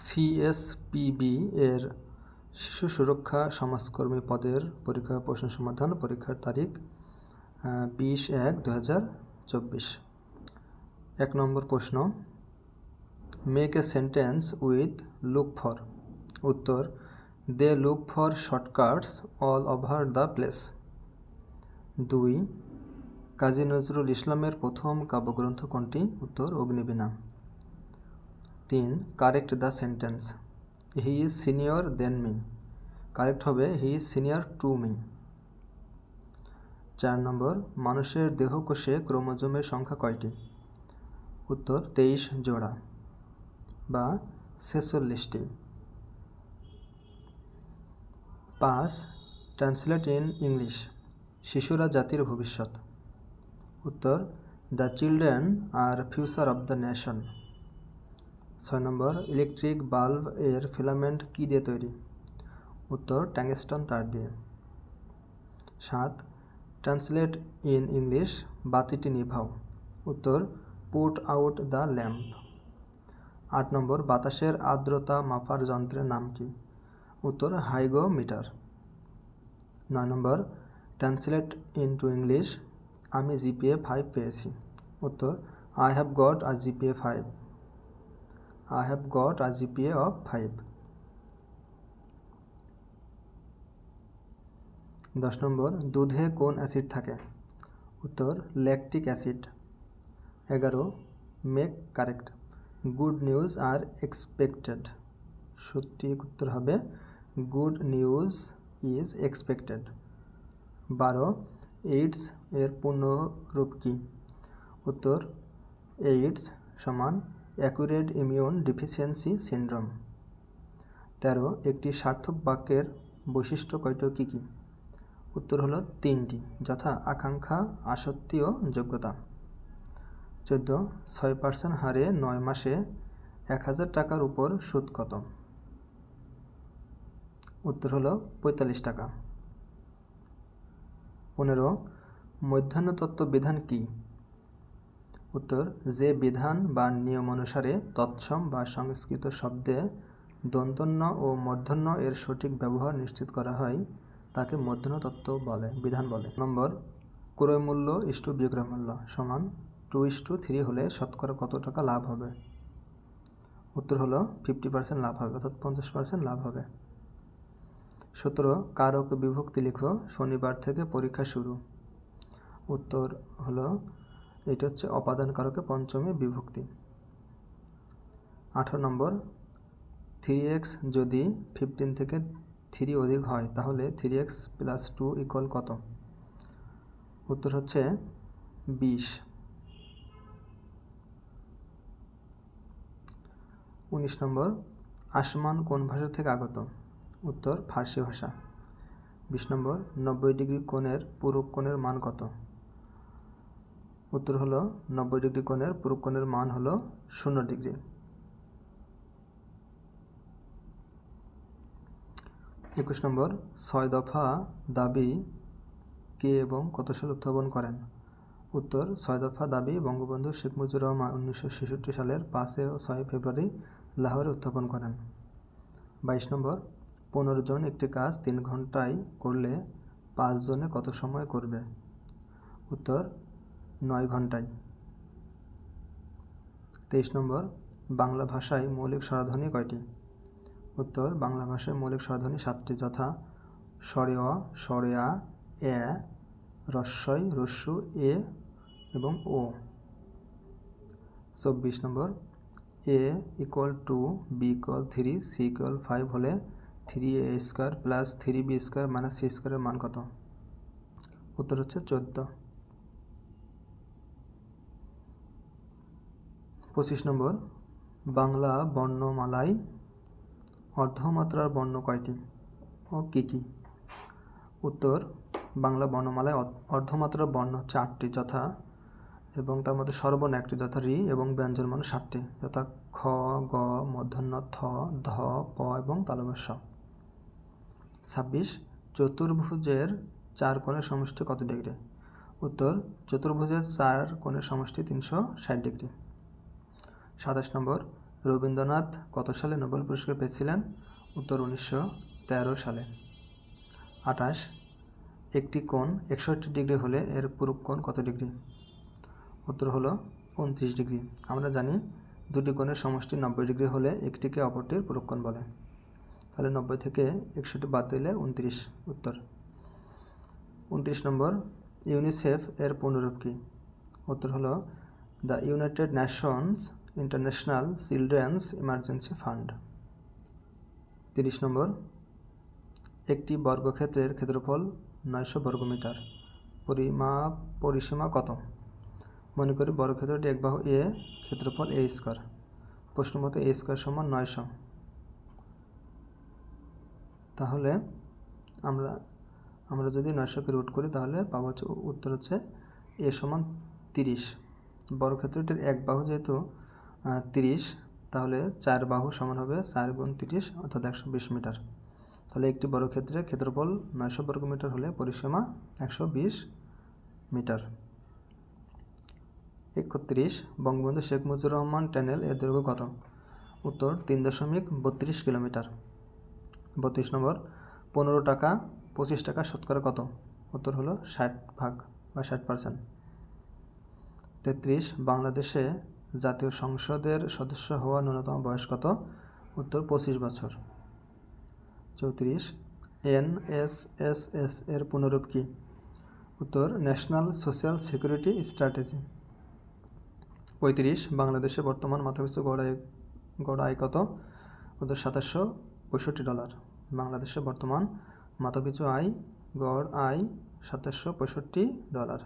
সিএসপিবি এর শিশু সুরক্ষা সমাজকর্মী পদের পরীক্ষা প্রশ্ন সমাধান পরীক্ষার তারিখ বিশ এক দু হাজার চব্বিশ। এক নম্বর প্রশ্ন make a sentence with look for উত্তর, they look for shortcuts all over the place. দুই, কাজী নজরুল ইসলামের প্রথম কাব্যগ্রন্থ কোনটি? উত্তর, অগ্নিবীণা। তিন, correct the sentence. He is senior than me. Correct হবে, he is senior to me. চার নম্বর, মানুষের দেহকোষে ক্রোমোজোমের সংখ্যা কয়টি? উত্তর, তেইশ জোড়া বা ছেচল্লিশটি। পাঁচ, ট্রান্সলেট ইন ইংলিশ, শিশুরা জাতির ভবিষ্যৎ। উত্তর, the children are future of the nation. ছয় নম্বর, ইলেকট্রিক বাল্ব এর ফিলামেন্ট কী দিয়ে তৈরি? উত্তর ট্যাংস্টন তার দিয়ে। সাত, ট্রান্সলেট ইন ইংলিশ, বাতিটি নিভাও। উত্তর, পুট আউট দ্য ল্যাম্প। আট নম্বর, বাতাসের আর্দ্রতা মাপার যন্ত্রের নাম কি? উত্তর, হাইগোমিটার। নয় নম্বর, ট্রান্সলেট ইনটু ইংলিশ, আমি জিপিএ ফাইভ পেয়েছি। উত্তর, I have got a GPA five. I have got a GPA of five দশ নম্বর, দুধে কোন অ্যাসিড থাকে? উত্তর, ল্যাকটিক অ্যাসিড। এগারো, make correct. Good news are expected. সঠিক উত্তর হবে, গুড নিউজ ইজ এক্সপেক্টেড। বারো, এইডস এর পূর্ণরূপ কী? উত্তর, এইডস সমান অ্যাকুরেট ইমিউন ডিফিসিয়েন্সি সিন্ড্রোম। তেরো, একটি সার্থক বাক্যের বৈশিষ্ট্য কয়টি কী কী? উত্তর হলো তিনটি, যথা আকাঙ্ক্ষা, আসক্তি ও যোগ্যতা। চোদ্দ, ছয় পার্সেন্ট হারে নয় মাসে এক হাজার টাকার উপর সুদ কত? উত্তর হলো পঁয়তাল্লিশ টাকা। পনেরো মধ্যাহ্ন তত্ত্ব বিধান কি? উত্তর, যে বিধান বা নিয়ম অনুসারে তৎসম বা সংস্কৃত শব্দে দন্তন্য ও মূর্ধন্য এর সঠিক ব্যবহার নিশ্চিত করা হয়, তাকে মধ্যাহ্ন তত্ত্ব বলে, বিধান বলে। নম্বর ক্রয় মূল্য ইস্টু বিক্রয় মূল্য সমান টু ইস্টু থ্রি হলে শতকরা কত টাকা লাভ হবে? উত্তর হলো ফিফটি পার্সেন্ট লাভ হবে, অর্থাৎ পঞ্চাশ পার্সেন্ট লাভ হবে। সতেরো, কারক বিভক্তি লিখো, শনিবার থেকে পরীক্ষা শুরু। উত্তর হলো এটা হচ্ছে অপাদান কারকে পঞ্চমী বিভক্তি। আঠারো নম্বর, থ্রি এক্স যদি ফিফটিন থেকে থ্রি অধিক হয়, তাহলে three x plus two equal কত? উত্তর হচ্ছে বিশ। উনিশ নম্বর, আসমান কোন ভাষা থেকে আগত? উত্তর ফার্সি ভাষা। বিশ নম্বর, নব্বই ডিগ্রি কোণের পূরক কোণের মান কত? উত্তর হলো নব্বই ডিগ্রি কোণের পূরক কোণের মান হলো শূন্য ডিগ্রি। একুশ নম্বর, ছয় দফা দাবি কে এবং কত সাল উত্থাপন করেন? উত্তর, ছয় দফা দাবি বঙ্গবন্ধু শেখ মুজিবুর রহমান উনিশশো ছেষট্টি সালের পাঁচে ও ছয় ফেব্রুয়ারি লাহোরে উত্থাপন করেন। বাইশ নম্বর, পনেরো জন একটি কাজ তিন ঘন্টায় করলে পাঁচজনে কত সময় করবে? উত্তর নয় ঘন্টায় তেইশ নম্বর, বাংলা ভাষায় মৌলিক স্বরধ্বনি কয়টি? উত্তর, বাংলা ভাষায় মৌলিক স্বরধ্বনি সাতটি, যথা স্বরে অ, স্বরে আ, এ, রস্বই, রস্যু, এ এবং ও। চব্বিশ নম্বর, A equal to B equal three C equal five হলে three A square plus three B square minus C স্কোয়ারের মান কত? উত্তর হচ্ছে চোদ্দ। পঁচিশ নম্বর, বাংলা বর্ণমালায় অর্ধমাত্রার বর্ণ কয়টি ও কী কী? উত্তর, বাংলা বর্ণমালায় অর্ধমাত্রার বর্ণ হচ্ছে আটটি যথা এবং তার মধ্যে সর্বর্ণ একটি যথা রি এবং ব্যঞ্জন মানে সাতটি যথা খ, গ, মধ্যাহ্ন, থ, ধ, প এবং তালবস্য ছাব্বিশ, চতুর্ভুজের চার কোণের সমষ্টি কত ডিগ্রি? উত্তর, চতুর্ভুজের চার কোণের সমষ্টি তিনশো ষাট ডিগ্রি। সাতাশ নম্বর, রবীন্দ্রনাথ কত সালে নোবেল পুরস্কার পেয়েছিলেন? উত্তর উনিশশো তেরো সালে। আঠাশ, একটি কোণ একষট্টি ডিগ্রি হলে এর পূরক কোণ কত ডিগ্রি? উত্তর হলো উনত্রিশ ডিগ্রি। আমরা জানি দুটি কোণের সমষ্টি নব্বই ডিগ্রি হলে একটিকে অপরটির পূরক কোণ বলে। তাহলে নব্বই থেকে একষট্টি বাদ দিলে উনত্রিশ। উত্তর। উনত্রিশ নম্বর, ইউনিসেফ এর পূর্ণরূপ কী? উত্তর হলো the United Nations International Children's Emergency Fund. তিরিশ নম্বর, একটি বর্গক্ষেত্রের ক্ষেত্রফল নয়শো বর্গমিটার। পরিমাপ, পরিসীমা কত? মনে করি বর্গক্ষেত্রটি এক বাহু এ, ক্ষেত্রফল এ স্কোয়ার। প্রশ্ন মতো এ স্কোয়ার সমান নয়শো। তাহলে আমরা আমরা যদি নয়শোকে রুট করি, তাহলে পাবো হচ্ছে, উত্তর হচ্ছে এ সমান তিরিশ। বর্গক্ষেত্রটির এক বাহু যেহেতু তিরিশ, তাহলে চার বাহু সমান হবে চার গুণ তিরিশ, অর্থাৎ একশো বিশ মিটার। তাহলে একটি বর্গক্ষেত্রের ক্ষেত্রফল নয়শো বর্গমিটার হলে পরিসীমা একশো বিশ মিটার। একত্রিশ, বঙ্গবন্ধু শেখ মুজিবুর রহমান ট্যানেল এর দৈর্ঘ্য কত? উত্তর, তিন দশমিক বত্রিশ কিলোমিটার। বত্রিশ নম্বর, পনেরো টাকা, পঁচিশ টাকা শতকরা কত? উত্তর হলো ষাট ভাগ বা ষাট পার্সেন্ট তেত্রিশ, বাংলাদেশে জাতীয় সংসদের সদস্য হওয়া ন্যূনতম বয়স কত? উত্তর, পঁচিশ বছর। চৌত্রিশ। এন এস এস এস এর পুনরূপ কী? উত্তর, ন্যাশনাল সোশ্যাল সিকিউরিটি স্ট্র্যাটেজি। পঁয়ত্রিশ। বাংলাদেশে বর্তমান মাথাপিছু গড় আয় গড় আয় কত? উত্তর, সাতাশশো পঁয়ষট্টি ডলার। বাংলাদেশে বর্তমান মাথাপিছু আয়, গড় আয় সাতাশশো পঁয়ষট্টি ডলার।